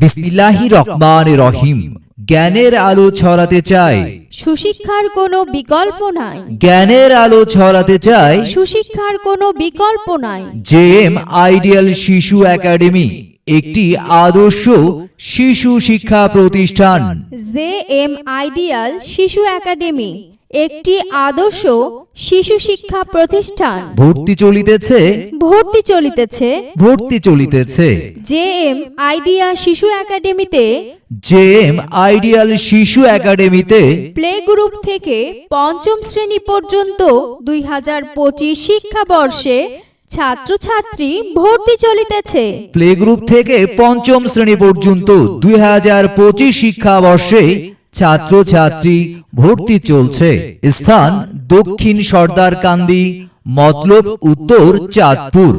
বিসমিল্লাহি রহমান রহিম। জ্ঞানের আলো ছড়াতে চাই। সুশিক্ষার কোনো বিকল্প নাই। জ্ঞানের আলো ছড়াতে চাই। সুশিক্ষার কোনো বিকল্প নাই। জে এম আইডিয়াল শিশু একাডেমি একটি আদর্শ শিশু শিক্ষা প্রতিষ্ঠান। জে এম আইডিয়াল শিশু একাডেমি। একটি আদর্শ শিশু শিক্ষা প্রতিষ্ঠান। ভর্তি চলিতেছে? ভর্তি চলিতেছে। ভর্তি চলিতেছে। জে এম আইডিয়া শিশু একাডেমিতে। জে এম আইডিয়াল শিশু একাডেমিতে। প্লে গ্রুপ থেকে পঞ্চম শ্রেণি পর্যন্ত দুই হাজার পঁচিশ শিক্ষাবর্ষে ছাত্রছাত্রী ভর্তি চলিতেছে। প্লে গ্রুপ থেকে পঞ্চম শ্রেণি পর্যন্ত দুই হাজার পঁচিশ শিক্ষাবর্ষে ছাত্রছাত্রী ভর্তি চলছে। স্থান দক্ষিণ সর্দার কান্দি মতলব উত্তর চাঁদপুর।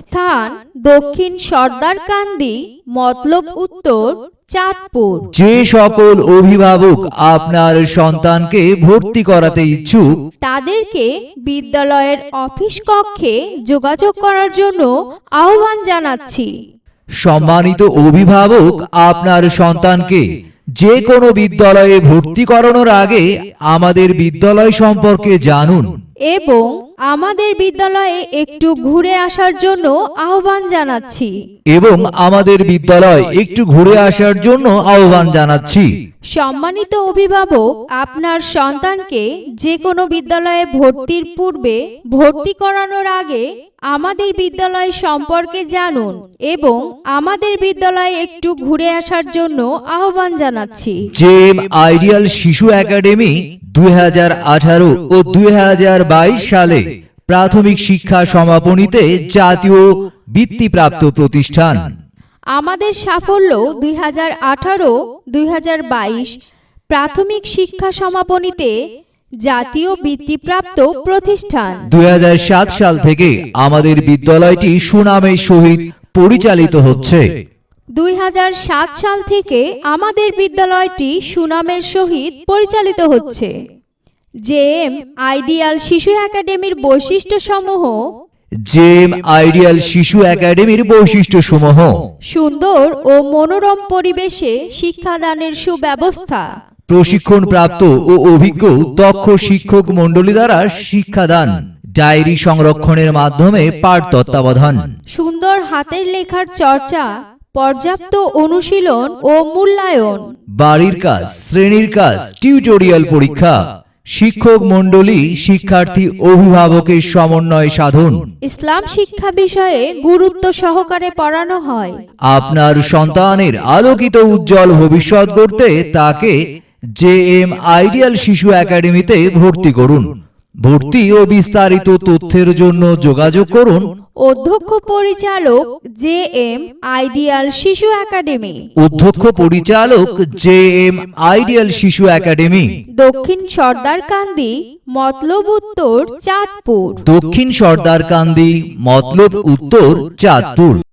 স্থান দক্ষিণ সর্দারকান্দি মতলব উত্তর চাঁদপুর। যে সকল অভিভাবক আপনার সন্তানকে ভর্তি করাতে ইচ্ছুক তাদেরকে বিদ্যালয়ের অফিস কক্ষে যোগাযোগ করার জন্য আহ্বান জানাচ্ছি। সম্মানিত অভিভাবক আপনার সন্তানকে যে কোনো বিদ্যালয়ে ভর্তি করানোর আগে আমাদের বিদ্যালয় সম্পর্কে জানুন। এবং আমাদের বিদ্যালয়ে একটু ঘুরে আসার জন্য আহ্বান জানাচ্ছি। এবং আমাদের বিদ্যালয় একটু ঘুরে আসার জন্য আহ্বান জানাচ্ছি। সম্মানিত অভিভাবক আপনার সন্তানকে যে কোনো বিদ্যালয়ে ভর্তির পূর্বে ভর্তি করানোর আগে আমাদের বিদ্যালয় সম্পর্কে জানুন এবং আমাদের বিদ্যালয়ে একটু ঘুরে আসার জন্য আহ্বান জানাচ্ছি। জেম আইডিয়াল শিশু একাডেমি দুই হাজার আঠারো ও দুই হাজার বাইশ সালে প্রাথমিক শিক্ষা সমাপনীতে জাতীয় বৃত্তিপ্রাপ্ত প্রতিষ্ঠান। আমাদের সাফল্য দুই হাজার আঠারো দুই প্রাথমিক শিক্ষা সমাপনীতে জাতীয় বৃত্তিপ্রাপ্ত প্রতিষ্ঠান। দুই সাল থেকে আমাদের বিদ্যালয়টি সুনামের সহিত পরিচালিত হচ্ছে। দুই হাজার সাত সাল থেকে আমাদের বিদ্যালয়টি সুনামের সহিত পরিচালিত হচ্ছে। জেএম আইডিয়াল শিশু একাডেমির বৈশিষ্ট্যসমূহ জেম আইডিয়াল শিশু একাডেমির বৈশিষ্ট্যসমূহ। সুন্দর ও মনোরম পরিবেশে শিক্ষাদানের সুব্যবস্থা। প্রশিক্ষণপ্রাপ্ত ও অভিজ্ঞ দক্ষ শিক্ষক মণ্ডলী দ্বারা শিক্ষাদান। ডায়েরি সংরক্ষণের মাধ্যমে পাঠ তত্ত্বাবধান সুন্দর হাতের লেখার চর্চা পর্যাপ্ত অনুশীলন ও মূল্যায়ন। বাড়ির কাজ শ্রেণির কাজ টিউটোরিয়াল পরীক্ষা। শিক্ষক মণ্ডলী শিক্ষার্থী অভিভাবকের সমন্বয় সাধন। ইসলাম শিক্ষা বিষয়ে গুরুত্ব সহকারে পড়ানো হয়। আপনার সন্তানের আলোকিত উজ্জ্বল ভবিষ্যৎ করতে তাকে জে এম আইডিয়াল শিশু একাডেমিতে ভর্তি করুন। ভর্তি ও বিস্তারিত তথ্যের জন্য যোগাযোগ করুন অধ্যক্ষ পরিচালক জে এম আইডিয়াল শিশু একাডেমি। অধ্যক্ষ পরিচালক জে এম আইডিয়াল শিশু একাডেমি। দক্ষিণ সর্দারকান্দি মতলব উত্তর চাঁদপুর। দক্ষিণ সর্দার কান্দি মতলব উত্তর চাঁদপুর।